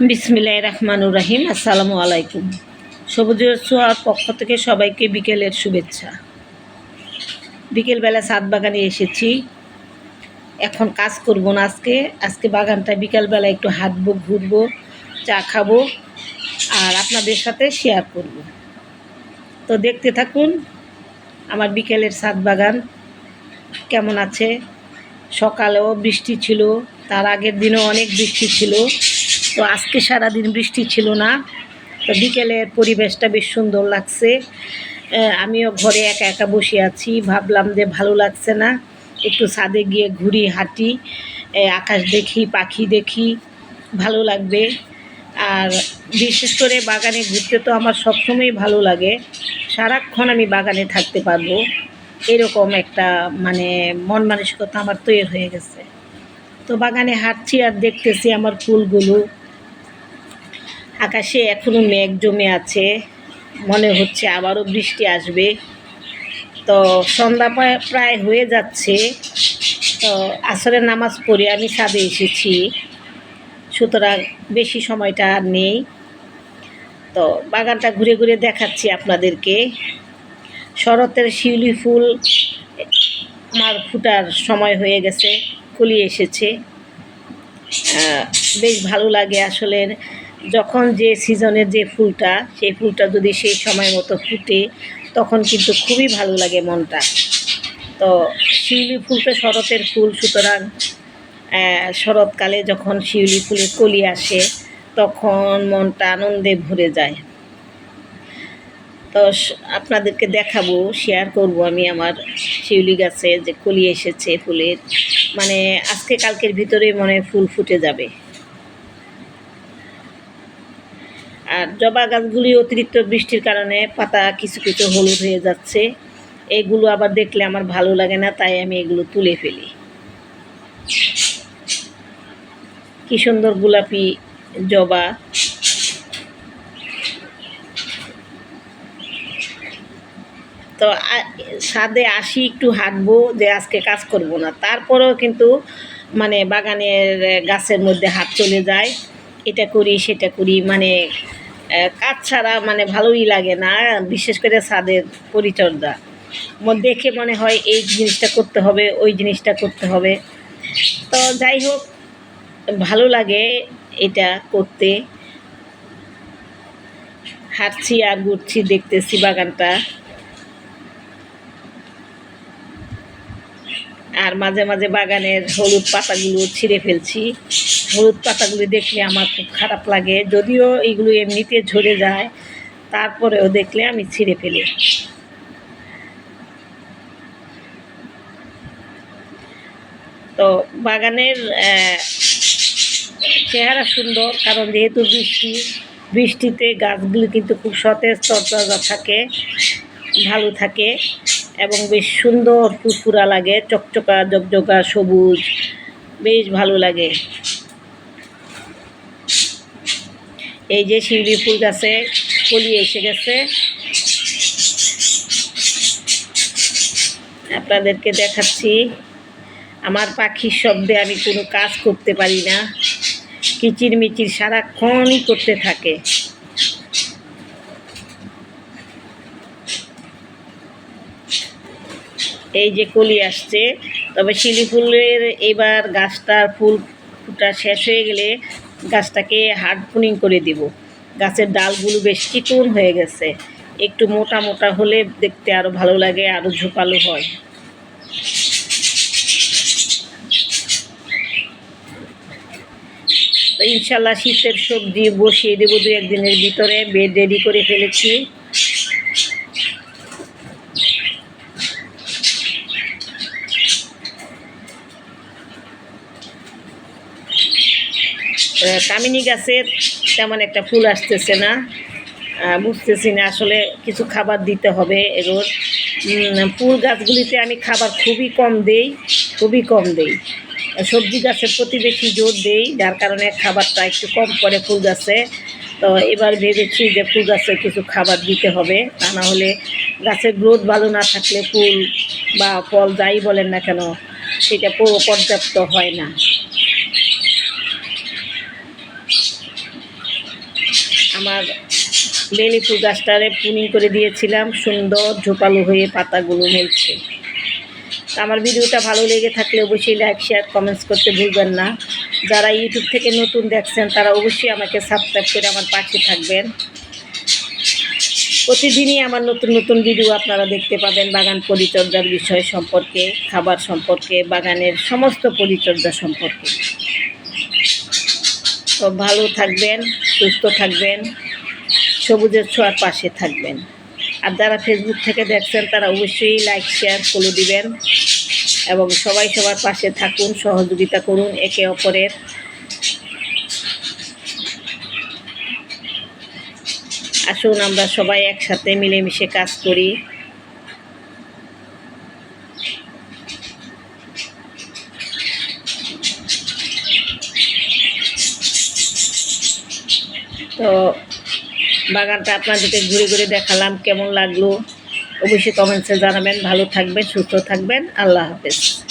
বিসমিল্লাহ রহমানুর রাহিম, আসসালামু আলাইকুম। সবুজের ছোঁয়ার পক্ষ থেকে সবাইকে বিকেলের শুভেচ্ছা। বিকেলবেলা সাত বাগানে এসেছি। এখন কাজ করব না আজকে। আজকে বাগানটা বিকালবেলা একটু হাঁটবো, ঘুরবো, চা খাব আর আপনাদের সাথে শেয়ার করব। তো দেখতে থাকুন আমার বিকেলের সাত বাগান কেমন আছে। সকালেও বৃষ্টি ছিল, তার আগের দিনও অনেক বৃষ্টি ছিল। তো আজকে সারাদিন বৃষ্টি ছিল না, তো বিকেলের পরিবেশটা বেশ সুন্দর লাগছে। আমিও ঘরে একা একা বসে আছি, ভাবলাম যে ভালো লাগছে না, একটু ছাদে গিয়ে ঘুরি, হাঁটি আকাশ দেখি, পাখি দেখি, ভালো লাগবে। আর বিশেষ করে বাগানে ঘুরতে তো আমার সবসময়ই ভালো লাগে, সারাক্ষণ আমি বাগানে থাকতে পারব, এরকম একটা মানে মন মানসিকতা আমার তৈরি হয়ে গেছে। তো বাগানে হাঁটছি আর দেখতেছি আমার ফুলগুলো আকাশে এখনও মেঘ জমে আছে, মনে হচ্ছে আবারও বৃষ্টি আসবে। তো সন্ধ্যা প্রায়- হয়ে যাচ্ছে। তো আসরের নামাজ পড়ে আমি ছাদে এসেছি। সুতরাং বেশি সময়টা আর নেই। তো বাগানটা ঘুরে ঘুরে দেখাচ্ছি আপনাদেরকে। শরতের শিউলি ফুল আমার ফুটার সময় হয়ে গেছে কুলিয়ে এসেছে। বেশ ভালো লাগে আসলে যখন যে সিজনের যে ফুলটা, সেই ফুলটা যদি সেই সময় মতো ফুটে, তখন কিন্তু খুবই ভালো লাগে মনটা। তো শিউলি ফুলটা শরতের ফুল, সুতরাং শরৎকালে যখন শিউলি ফুলের কলি আসে, তখন মনটা আনন্দে ভরে যায়। তো আপনাদেরকে দেখাবো শেয়ার করব আমি আমার শিউলি গাছে যে কলি এসেছে ফুলের। মানে আজকে কালকের ভিতরে মনে ফুল ফুটে যাবে। আর জবা গাছগুলি অতিরিক্ত বৃষ্টির কারণে পাতা কিছু কিছু হলুদ হয়ে যাচ্ছে। এগুলো আবার দেখলে আমার ভালো লাগে না, তাই আমি এগুলো তুলে ফেলি। কি সুন্দর গোলাপি জবা। তো ছাদে আসি, একটু হাঁটবো, যে আজকে কাজ করব না। তারপরেও কিন্তু মানে বাগানের গাছের মধ্যে হাত চলে যায়। এটা করি, সেটা করি মানে কাজ ছাড়া মানে ভালোই লাগে না, বিশেষ করে ছাদের পরিচর্যা। দেখে মনে হয় এই জিনিসটা করতে হবে, ওই জিনিসটা করতে হবে। তো যাই হোক, ভালো লাগে এটা করতে। হাঁটছি আর ঘুরছি, দেখতেছি বাগানটা। আর মাঝে মাঝে বাগানের হলুদ পাতাগুলো ছিঁড়ে ফেলছি। হলুদ পাতাগুলো দেখলে আমার খুব খারাপ লাগে। যদিও এগুলো এমনিতে ঝরে যায়, তারপরেও দেখলে আমি ছিঁড়ে ফেলি। তো বাগানের চেহারা সুন্দর, কারণ যেহেতু বৃষ্টি, বৃষ্টিতে গাছগুলো কিন্তু খুব সতেজ, তরতাজা থাকে, ভালো থাকে। এবং বেশ সুন্দর ফুরফুরা লাগে, চকচকা জকজকা সবুজ, বেশ ভালো লাগে। এই যে শিউলি ফুল গাছে কলি এসে গেছে। আপনাদেরকে দেখাচ্ছি। আমার পাখির শব্দে আমি কোনো কাজ করতে পারি না। কিচির মিচির সারাক্ষণই করতে থাকে। এই যে কলি আসছে, তবে শিলি ফুলের এবার গাছটার ফুল ফুটা শেষ হয়ে গেলে গাছটাকে হার্ড পুনিং করে দিব। গাছের ডালগুলো বেশ চিকন হয়ে গেছে। একটু মোটা মোটা হলে দেখতে আরও ভালো লাগে আরও ঝোপালো হয়। ইনশাল্লাহ শীতের সবজি বসিয়ে দেবো দু একদিনের ভিতরে, বেড রেডি করে ফেলেছি। কামিনী গাছের তেমন একটা ফুল আসতেছে না। বুঝতেছি না আসলে কিছু খাবার দিতে হবে এরোর ফুল গাছগুলিতে আমি খাবার খুবই কম দেই, খুবই কম দেই। সবজি গাছের প্রতি বেশি জোর দেই, যার কারণে খাবারটা একটু কম পড়ে ফুল গাছে। তো এবার ভেবেছি যে ফুল গাছে কিছু খাবার দিতে হবে, তা না হলে গাছের গ্রোথ ভালো না থাকলে ফুল বা ফল যাই বলেন না কেন, সেটা পুরো পর্যাপ্ত হয় না। আমার বেলি ফুল গাছটারে পুনিং করে দিয়েছিলাম, সুন্দর ঝোপালো হয়ে পাতাগুলো মেলছে। আমার ভিডিওটা ভালো লেগে থাকলে অবশ্যই লাইক শেয়ার কমেন্টস করতে ভুলবেন না। যারা ইউটিউব থেকে নতুন দেখছেন, তারা অবশ্যই আমাকে সাবস্ক্রাইব করে আমার পাশে থাকবেন। প্রতিদিনই আমার নতুন নতুন ভিডিও আপনারা দেখতে পাবেন বাগান পরিচর্যার বিষয় সম্পর্কে, খাবার সম্পর্কে, বাগানের সমস্ত পরিচর্যা সম্পর্কে। তো ভালো থাকবেন, সুস্থ থাকবেন, সবুজের ছোঁয়ার পাশে থাকবেন। আর যারা ফেসবুক থেকে দেখছেন, তারা অবশ্যই লাইক শেয়ার ফলো দিবেন এবং সবাই সবার পাশে থাকুন, সহযোগিতা করুন একে অপরের। আসুন আমরা সবাই একসাথে মিলেমিশে কাজ করি। তো বাগানটা আপনাদেরকে ঘুরে ঘুরে দেখালাম, কেমন লাগল? অবশ্যই কমেন্টসে জানাবেন। ভালো থাকবেন, সুস্থ থাকবেন। আল্লাহ হাফেজ।